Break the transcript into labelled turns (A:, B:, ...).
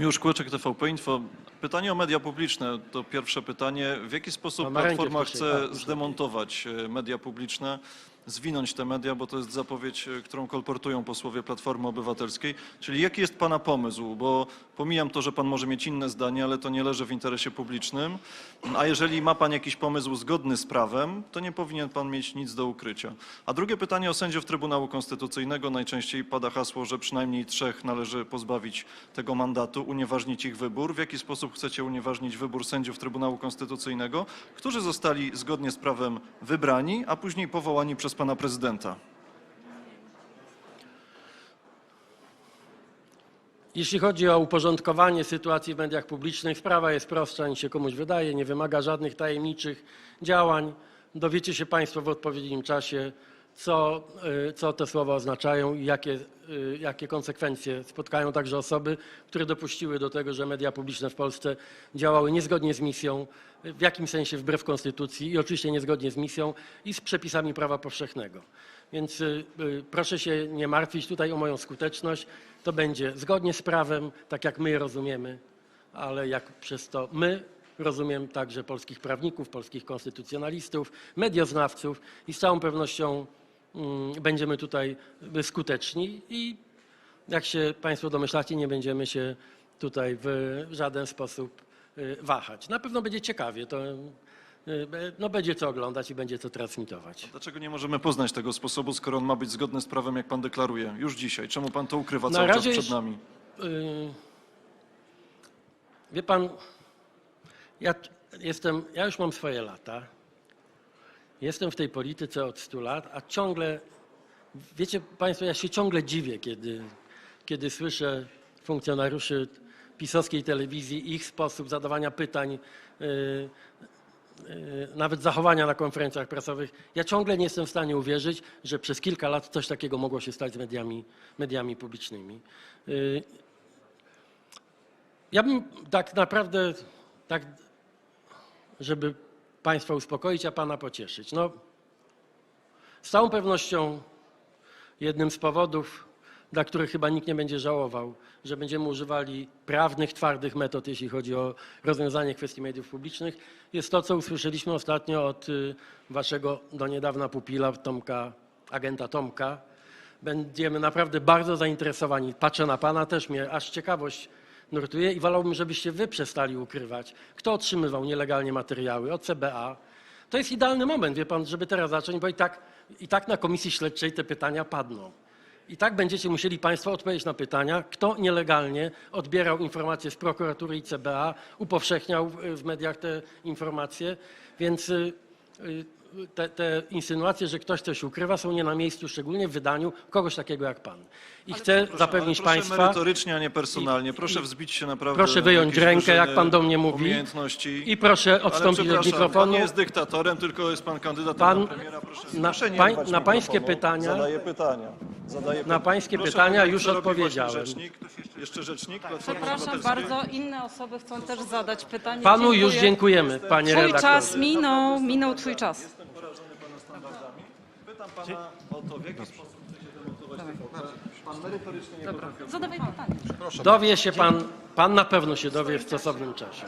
A: Miłosz Kłeczek, TVP Info. Pytanie o media publiczne to pierwsze pytanie. W jaki sposób
B: No,
A: Platforma chce
B: tak,
A: zdemontować e, media publiczne, zwinąć te media, bo to jest zapowiedź, e, którą kolportują posłowie Platformy Obywatelskiej. Czyli jaki jest Pana pomysł? Bo pomijam to, że Pan może mieć inne zdanie, ale to nie leży w interesie publicznym. A jeżeli ma Pan jakiś pomysł zgodny z prawem, to nie powinien Pan mieć nic do ukrycia. A drugie pytanie o sędziów Trybunału Konstytucyjnego. Najczęściej pada hasło, że przynajmniej trzech należy pozbawić tego mandatu, unieważnić ich wybór. W jaki sposób chcecie unieważnić wybór sędziów Trybunału Konstytucyjnego, którzy zostali zgodnie z prawem wybrani, a później powołani przez Pana Prezydenta?
B: Jeśli chodzi o uporządkowanie sytuacji w mediach publicznych, sprawa jest prostsza niż się komuś wydaje, nie wymaga żadnych tajemniczych działań. Dowiecie się Państwo w odpowiednim czasie, co, y, co te słowa oznaczają i jakie, y, jakie konsekwencje spotkają także osoby, które dopuściły do tego, że media publiczne w Polsce działały niezgodnie z misją, w jakimś sensie wbrew konstytucji i oczywiście niezgodnie z misją i z przepisami prawa powszechnego. Więc y, proszę się nie martwić tutaj o moją skuteczność. To będzie zgodnie z prawem, tak jak my je rozumiemy, ale jak przez to my rozumiem także polskich prawników, polskich konstytucjonalistów, medioznawców i z całą pewnością będziemy tutaj skuteczni i jak się Państwo domyślacie, nie będziemy się tutaj w żaden sposób y, wahać. Na pewno będzie ciekawie, to y, no, będzie co oglądać i będzie co transmitować.
A: Dlaczego nie możemy poznać tego sposobu, skoro on ma być zgodny z prawem, jak Pan deklaruje, już dzisiaj? Czemu Pan to ukrywa cały czas przed nami?
B: Y, Wie pan, ja jestem, ja już mam swoje lata. Jestem w tej polityce od 100 lat, a ciągle, wiecie państwo, ja się ciągle dziwię, kiedy, kiedy słyszę funkcjonariuszy pisowskiej telewizji, ich sposób zadawania pytań, y, y, nawet zachowania na konferencjach prasowych. Ja ciągle nie jestem w stanie uwierzyć, że przez kilka lat coś takiego mogło się stać z mediami, mediami publicznymi. Y, ja bym tak naprawdę, tak, żeby Państwa uspokoić, a Pana pocieszyć. No, z całą pewnością jednym z powodów, dla których chyba nikt nie będzie żałował, że będziemy używali prawnych, twardych metod, jeśli chodzi o rozwiązanie kwestii mediów publicznych, jest to, co usłyszeliśmy ostatnio od y, Waszego do niedawna pupila Tomka, agenta Tomka. Będziemy naprawdę bardzo zainteresowani. Patrzę na Pana, też mnie aż ciekawość nurtuje i wolałbym, żebyście Wy przestali ukrywać, kto otrzymywał nielegalnie materiały od CBA. To jest idealny moment, wie Pan, żeby teraz zacząć, bo i tak, i tak na komisji śledczej te pytania padną. I tak będziecie musieli Państwo odpowiedzieć na pytania, kto nielegalnie odbierał informacje z prokuratury i CBA, upowszechniał w, mediach te informacje, więc y, y, te, te insynuacje, że ktoś coś ukrywa, są nie na miejscu, szczególnie w wydaniu kogoś takiego jak Pan. I chcę
A: Proszę,
B: zapewnić
A: ale proszę
B: Państwa,
A: merytorycznie, a nie personalnie.
B: i-
A: Proszę
B: i-
A: wzbić się naprawdę
B: proszę wyjąć rękę, jak Pan do mnie mówi,
A: Umiejętności.
B: i proszę
A: Ale
B: odstąpić od mikrofonu.
A: Pan nie jest dyktatorem, tylko jest Pan kandydatem
B: Pan-
A: na premiera. Proszę,
B: na-
A: proszę
B: pań- na pańskie pytania-
A: Zadaję pytania. Zadaję
B: Na pańskie
A: Proszę
B: pytania już odpowiedziałem.
A: Rzecznik. Jeszcze rzecznik Platformy
C: Przepraszam bardzo, inne osoby chcą też zadać pytanie.
B: Panu już
C: Dziękuję.
B: dziękujemy, panie
C: Twój
B: redaktorze.
C: czas minął, minął twój czas.
A: Jestem porażony Pana standardami. Pytam Pana o to, w jaki sposób chcecie demontować TVP. Pan merytorycznie nie
C: Dobra,
A: potrafi
C: zadawaj pytanie.
B: Dowie się Pan, Pan na pewno się dowie w stosownym czasie.